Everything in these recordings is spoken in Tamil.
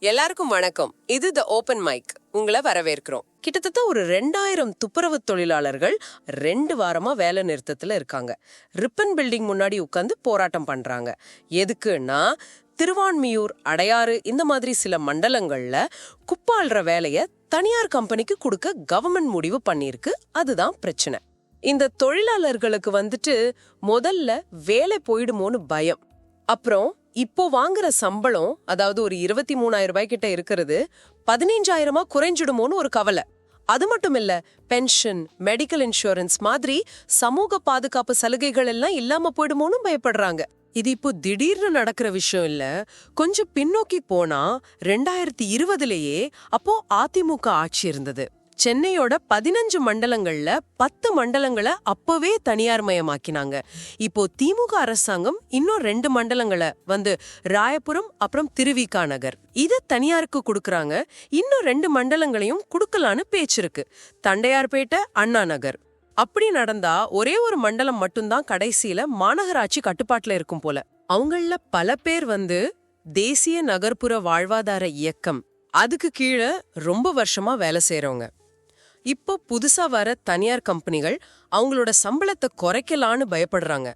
எல்லாருக்கும் வணக்கம். இது த ஓபன் மைக் உங்களை வரவேற்கிறோம். கிட்டத்தட்ட ஒரு ரெண்டாயிரம் துப்புரவு தொழிலாளர்கள் ரெண்டு வாரமா வேலை நிறுத்தத்துல இருக்காங்க. ரிப்பன் பில்டிங் முன்னாடி உட்காந்து போராட்டம் பண்றாங்க. எதுக்குன்னா திருவான்மியூர் அடையாறு இந்த மாதிரி சில மண்டலங்கள்ல குப்பாள்ற வேலையை தனியார் கம்பெனிக்கு கொடுக்க கவர்மெண்ட் முடிவு பண்ணியிருக்கு. அதுதான் பிரச்சனை. இந்த தொழிலாளர்களுக்கு வந்துட்டு முதல்ல வேலை போயிடுமோன்னு பயம். அப்புறம் இப்போ வாங்குற சம்பளம் அதாவது ஒரு இருபத்தி மூணாயிரம் ரூபாய் கிட்ட இருக்கிறது பதினைஞ்சாயிரமா குறைஞ்சிடுமோன்னு ஒரு கவலை. அது மட்டும் இல்ல பென்ஷன் மெடிக்கல் இன்சூரன்ஸ் மாதிரி சமூக பாதுகாப்பு சலுகைகள் எல்லாம் இல்லாம போயிடுமோன்னு பயப்படுறாங்க. இது இப்போ திடீர்னு நடக்கிற விஷயம் இல்ல கொஞ்சம் பின்னோக்கி போனா ரெண்டாயிரத்தி இருபதுலயே அப்போ அதிமுக ஆட்சி இருந்தது. சென்னையோட பதினஞ்சு மண்டலங்கள்ல பத்து மண்டலங்களை அப்பவே தனியார் மயமாக்கினாங்க. இப்போ திமுக அரசாங்கம் இன்னும் ரெண்டு மண்டலங்களை வந்து ராயபுரம் அப்புறம் திருவிகா நகர். இத தனியாருக்கு கொடுக்கறாங்க. இன்னும் ரெண்டு மண்டலங்களையும் கொடுக்கலான்னு பேச்சு இருக்கு. தண்டையார்பேட்டை அண்ணா நகர். அப்படி நடந்தா ஒரே ஒரு மண்டலம் மட்டும்தான் கடைசியில மாநகராட்சி கட்டுப்பாட்டுல இருக்கும் போல. அவங்கள பல பேர் வந்து தேசிய நகர்ப்புற வாழ்வாதார இயக்கம். அதுக்கு கீழே ரொம்ப வருஷமா வேலை செய்யறவங்க இப்போ புதுசா வர தனியார் கம்பெனிகள் அவங்களோட சம்பளத்தை குறைக்கலான்னு பயப்படுறாங்க.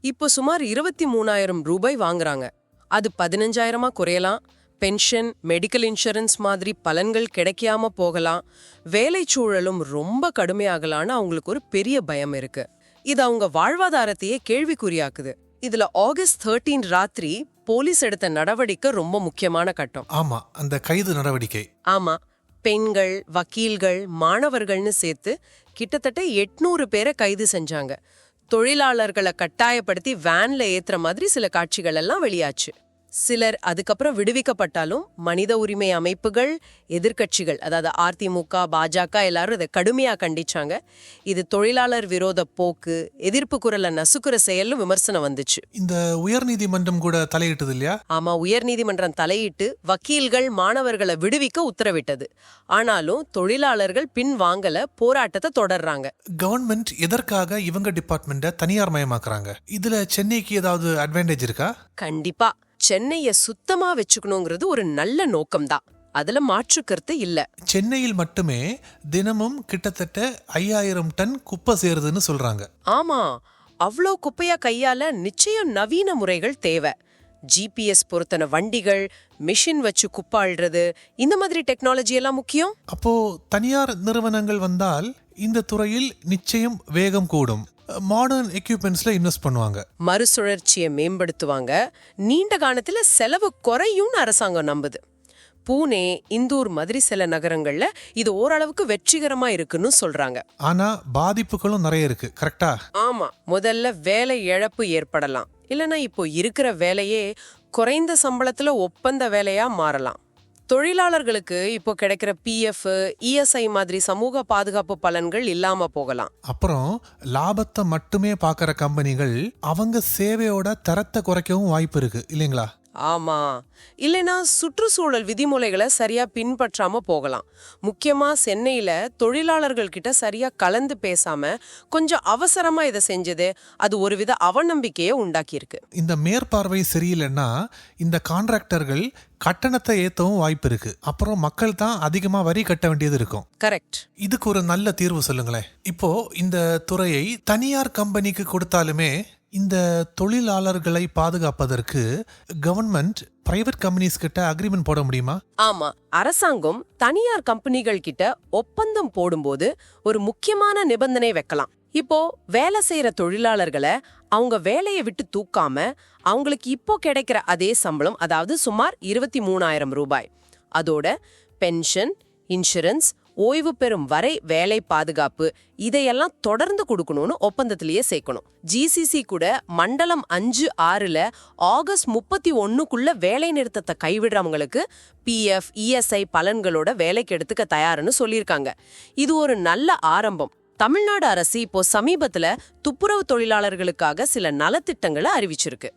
இப்போ சுமார் இருபத்தி மூணாயிரம் ரூபாய் வாங்குறாங்க. அது பதினஞ்சாயிரமா குறையலாம். பென்ஷன் மெடிக்கல் இன்சூரன்ஸ் மாதிரி பலன்கள் கிடைக்காம போகலாம். வேலை சூழலும் ரொம்ப கடுமையாகலான்னு அவங்களுக்கு ஒரு பெரிய பயம் இருக்கு. இது அவங்க வாழ்வாதாரத்தையே கேள்விக்குறியாக்குது. இதுல ஆகஸ்ட் தேர்ட்டீன் ராத்திரி போலீஸ் எடுத்த நடவடிக்கை ரொம்ப முக்கியமான கட்டம். ஆமா அந்த கைது நடவடிக்கை. ஆமா பெண்கள் வக்கீல்கள் மாணவர்கள்னு சேர்த்து கிட்டத்தட்ட எட்நூறு பேரை கைது செஞ்சாங்க. தொழிலாளர்களை கட்டாயப்படுத்தி வேன்ல ஏத்துற மாதிரி சில காட்சிகள் எல்லாம் வெளியாச்சு. சிலர் அதுக்கப்புறம் விடுவிக்கப்பட்டாலும் மனித உரிமை அமைப்புகள் எதிர்க்கட்சிகள் அதாவது அதிமுக பாஜக எல்லாரும் இதை கடுமையா கண்டிச்சாங்க. இது தொழிலாளர் விரோத போக்கு எதிர்ப்பு குரலை நசுக்குற செயலும் விமர்சனம் வந்துச்சு. இந்த உயர்நீதிமன்றம் கூட தலையிட்டது இல்லையா? ஆமா உயர்நீதிமன்றம் தலையிட்டு வக்கீல்கள் மாணவர்களை விடுவிக்க உத்தரவிட்டது. ஆனாலும் தொழிலாளர்கள் பின் வாங்கல போராட்டத்தை தொடர்றாங்க. கவர்மெண்ட் எதற்காக இவங்க டிபார்ட்மெண்ட்டை தனியார் மயமாக்குறாங்க இதுல சென்னைக்கு ஏதாவது அட்வான்டேஜ் இருக்கா? கண்டிப்பா. சென்னைய சுத்தமா வச்சுக்கணுங்கிறது ஒரு நல்ல நோக்கம்தான். அதுல மாற்று கருத்து இல்ல. சென்னையில் மட்டுமே தினமும் கிட்டத்தட்ட ஐயாயிரம் டன் குப்பை சேருதுன்னு சொல்றாங்க. ஆமா அவ்ளோ குப்பையா கையால நிச்சயம் நவீன முறைகள் தேவை. ஜிபிஎஸ் பொருத்தன வண்டிகள் மிஷின் வச்சு குப்பாள்றது இந்த மாதிரி டெக்னாலஜி எல்லாம் முக்கியம்? அப்போ தனியார் நிறுவனங்கள் வந்தால் இந்த துறையில் நிச்சயம் வேகம் கூடும். மாடர்ன் எக்யூப்மெண்ட்ஸ்ல இன்வெஸ்ட் பண்ணுவாங்க. மறுசுழற்சியை மேம்படுத்துவாங்க. நீண்ட காலத்துல செலவு குறையும்னு அரசாங்கம் நம்புது. பூனே இந்தூர் மாதிரி சில நகரங்கள்ல இது ஓரளவுக்கு வெற்றிகரமா இருக்குன்னு சொல்றாங்க. ஆனா பாதிப்புகளும் நிறைய இருக்கு. கரெக்டா ஆமா. முதல்ல வேலை இழப்பு ஏற்படலாம். இல்லனா இப்போ இருக்கிற வேலையே குறைந்த சம்பளத்துல ஒப்பந்த வேலையா மாறலாம். தொழிலாளர்களுக்கு இப்போ கிடைக்கிற பிஎஃப் இஎஸ்ஐ மாதிரி சமூக பாதுகாப்பு பலன்கள் இல்லாம போகலாம். அப்புறம் லாபத்தை மட்டுமே பார்க்குற கம்பெனிகள் அவங்க சேவையோட தரத்தை குறைக்கவும் வாய்ப்பு இருக்கு இல்லைங்களா? ஆமா. இல்லைனா சுற்றுச்சூழல் விதிமுறைகளை சரியா பின்பற்றாம போகலாம். முக்கியமா சென்னையில தொழிலாளர்கள் கிட்ட சரியா கலந்து பேசாம கொஞ்சம் அவசரமா இதை செஞ்சது அது ஒருவித அவநம்பிக்கையை உண்டாக்கியிருக்கு. இந்த மேற்பார்வை சரியில்லைன்னா இந்த கான்ட்ராக்டர்கள் கட்டணத்தை ஏத்தவும் வாய்ப்பு இருக்கு. அப்புறம் மக்கள் தான் அதிகமா வரி கட்ட வேண்டியது இருக்கும். கரெக்ட். இதுக்கு ஒரு நல்ல தீர்வு சொல்லுங்களேன். இப்போ இந்த துறையை தனியார் கம்பெனிக்கு கொடுத்தாலுமே இந்த தொழிலாளர்களை பாதுகாப்பதற்கு கவர்மெண்ட் பிரைவேட் கம்பெனிஸ் கிட்ட அக்ரிமெண்ட் போட முடியுமா? ஆமா. அரசாங்கம் தனியார் கம்பெனிகள் கிட்ட ஒப்பந்தம் போடும்போது ஒரு முக்கியமான நிபந்தனை வைக்கலாம். இப்போ வேலை செய்யற தொழிலாளர்களை அவங்க வேலையை விட்டு தூக்காம அவங்களுக்கு இப்போ கிடைக்கிற அதே சம்பளம் அதாவது சுமார் இருபத்தி மூணாயிரம் ரூபாய். அதோட பென்ஷன் இன்சூரன்ஸ் ஓய்வு பெறும் வரை வேலை பாதுகாப்பு இதையெல்லாம் தொடர்ந்து கொடுக்கணும்னு ஒப்பந்தத்திலேயே சேர்க்கணும். ஜிசிசி கூட மண்டலம் அஞ்சு ஆறுல ஆகஸ்ட் முப்பத்தி ஒன்னுக்குள்ள வேலை நிறுத்தத்தை கைவிடுறவங்களுக்கு பிஎஃப் இஎஸ்ஐ பலன்களோட வேலைக்கு எடுத்துக்க தயாருன்னு சொல்லியிருக்காங்க. இது ஒரு நல்ல ஆரம்பம். தமிழ்நாடு அரசு இப்போ சமீபத்துல துப்புரவு தொழிலாளர்களுக்காக சில நலத்திட்டங்களை அறிவிச்சிருக்கு.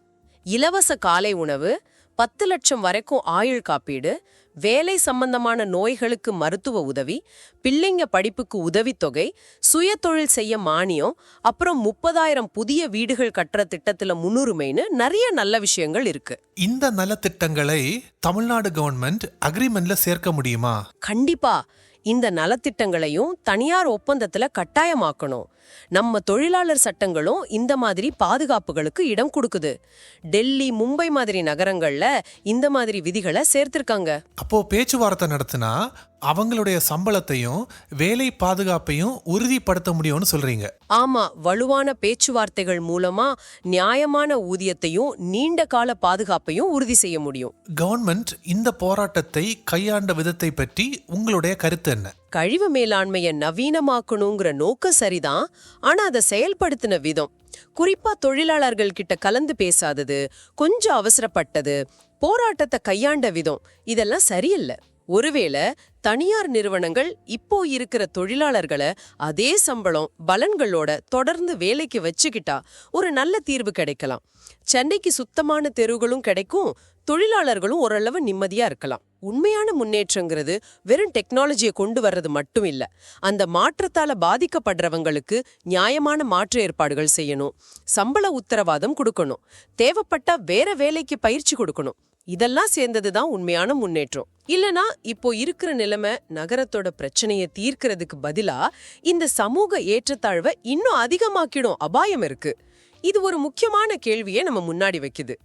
இலவச காலை உணவு பத்து லட்சம் வரைக்கும் ஆயுள் காப்பீடு வேலை சம்பந்தமான நோய்களுக்கு மருத்துவ உதவி பிள்ளைங்க படிப்புக்கு உதவித்தொகை சுய தொழில் செய்ய மானியம் அப்புறம் முப்பதாயிரம் புதிய வீடுகள் கட்டுற திட்டத்துல முன்னுரிமைன்னு நிறைய நல்ல விஷயங்கள் இருக்கு. இந்த நலத்திட்டங்களை தமிழ்நாடு கவர்மெண்ட் அக்ரிமெண்ட்ல சேர்க்க முடியுமா? கண்டிப்பா. இந்த நலத்திட்டங்களையும் தனியார் ஒப்பந்தத்துல கட்டாயமாக்கணும். நம்ம தொழிலாளர் சட்டங்களும் இந்த மாதிரி பாதுகாப்புகளுக்கு இடம் கொடுக்குது. டெல்லி மும்பை மாதிரி நகரங்கள்ல இந்த மாதிரி விதிகளை சேர்த்திருக்காங்க. அப்போ பேச்சுவார்த்தை நடத்தினா அவங்களுடைய சம்பளத்தையும் வேலை பாதுகாப்பையும் உறுதிப்படுத்த முடியும்னு சொல்றீங்க. ஆமா வலுவான பேச்சுவார்த்தைகள் மூலமா நியாயமான ஊதியத்தையும் நீண்ட கால பாதுகாப்பையும் உறுதி செய்ய முடியும். கவர்மெண்ட் இந்த போராட்டத்தை கையாண்ட விதத்தை பற்றி உங்களுடைய கருத்து என்ன? கழிவு மேலாண்மையை நவீனமாக்கணுங்கிற நோக்கம் சரிதான் ஆனா அதை செயல்படுத்தின விதம். குறிப்பா தொழிலாளர்கள் கிட்ட கலந்து பேசாதது கொஞ்சம் அவசரப்பட்டது போராட்டத்தை கையாண்ட விதம். இதெல்லாம் சரியில்லை. ஒருவேளை தனியார் நிறுவனங்கள் இப்போ இருக்கிற தொழிலாளர்களை அதே சம்பளம் பலன்களோட தொடர்ந்து வேலைக்கு வச்சுக்கிட்டா ஒரு நல்ல தீர்வு கிடைக்கலாம். சென்னைக்கு சுத்தமான தெருவுகளும் கிடைக்கும் தொழிலாளர்களும் ஓரளவு நிம்மதியா இருக்கலாம். உண்மையான முன்னேற்றங்கிறது வெறும் டெக்னாலஜியை கொண்டு வர்றது மட்டும் இல்ல அந்த மாற்றத்தால பாதிக்கப்படுறவங்களுக்கு நியாயமான மாற்று ஏற்பாடுகள் செய்யணும். சம்பள உத்தரவாதம் கொடுக்கணும். தேவைப்பட்டா வேற வேலைக்கு பயிற்சி கொடுக்கணும். இதெல்லாம் சேர்ந்தது தான் உண்மையான முன்னேற்றம். இல்லனா இப்போ இருக்கிற நிலைமை நகரத்தோட பிரச்சனையை தீர்க்கறதுக்கு பதிலா இந்த சமூக ஏற்றத்தாழ்வை இன்னும் அதிகமாக்கிடும் அபாயம் இருக்கு. இது ஒரு முக்கியமான கேள்வியை நம்ம முன்னாடி வைக்குது.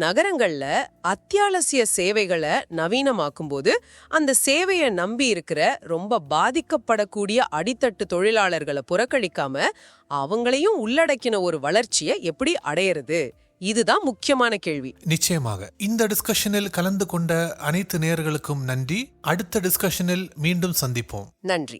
நகரங்கள்ல அத்தியாவசிய சேவைகளை நவீனமாக்கும்போது அந்த சேவையை நம்பி இருக்கிற ரொம்ப பாதிக்கப்படக்கூடிய அடித்தட்டு தொழிலாளர்களை புறக்கணிக்காம அவங்களையும் உள்ளடக்கின ஒரு வளர்ச்சியை எப்படி அடையிறது? இதுதான் முக்கியமான கேள்வி. நிச்சயமாக. இந்த டிஸ்கஷனில் கலந்து கொண்ட அனைத்து நேயர்களுக்கும் நன்றி. அடுத்த டிஸ்கஷனில் மீண்டும் சந்திப்போம். நன்றி.